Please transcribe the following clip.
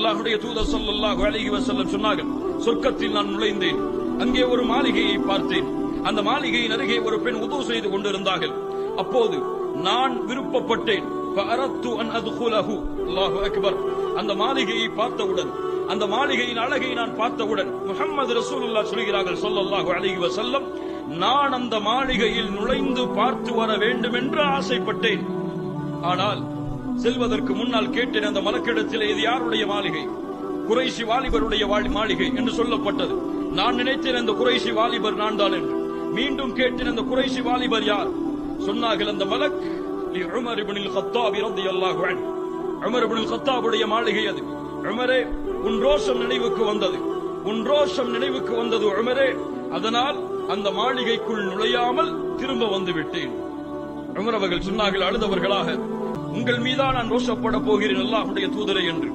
அல்லாஹுடைய தூதர் சல்லாஹு அழகி வசல்லம் சொன்னார்கள் சொர்க்கத்தில் நான் நுழைந்தேன். அங்கே ஒரு மாளிகையை பார்த்தேன். அந்த மாளிகையின் அருகே ஒரு பெண் உதவு செய்து கொண்டிருந்தார்கள். அப்போது நான் விருப்பப்பட்டேன். அந்த மாளிகையை பார்த்தவுடன் அந்த மாளிகையின் அழகை நான் பார்த்தவுடன் முகமது ரசூலுல்லா சொல்கிறார்கள் சொல்லல்லாஹு அழகி வசல்லம் நான் அந்த மாளிகையில் நுழைந்து பார்த்து வர வேண்டும் என்று ஆசைப்பட்டேன். ஆனால் செல்வதற்கு முன்னால் கேட்டேன் அந்த மலக்கிடத்தில் இது யாருடைய மாளிகை? குறைசி வாலிபருடைய வாழி- மாளிகை என்று சொல்லப்பட்டது. நான் நினைத்தேன் அந்த குறைசி வாலிபர் நான் தான் என்று. மீண்டும் கேட்டேன் அந்த குறைசி வாலிபர் யார்? சொன்னார்கள் அந்த மலக் உமர் இப்னுல் கத்தாப் ரலியல்லாஹு அன்ஹு. உமர் கத்தாபுடைய மாளிகை அது. உமரே உன் ரோஷம் நினைவுக்கு வந்தது. உன் ரோஷம் நினைவுக்கு வந்தது உமரே. அதனால் அந்த மாளிகைக்குள் நுழையாமல் திரும்ப வந்து விட்டேன். உமர் அவர்கள் சொன்னார்கள் அழுதவர்களாக உங்கள் மீதா நான் ரோஷப்பட போகிறேன் அல்லாஹுடைய தூதரை என்று.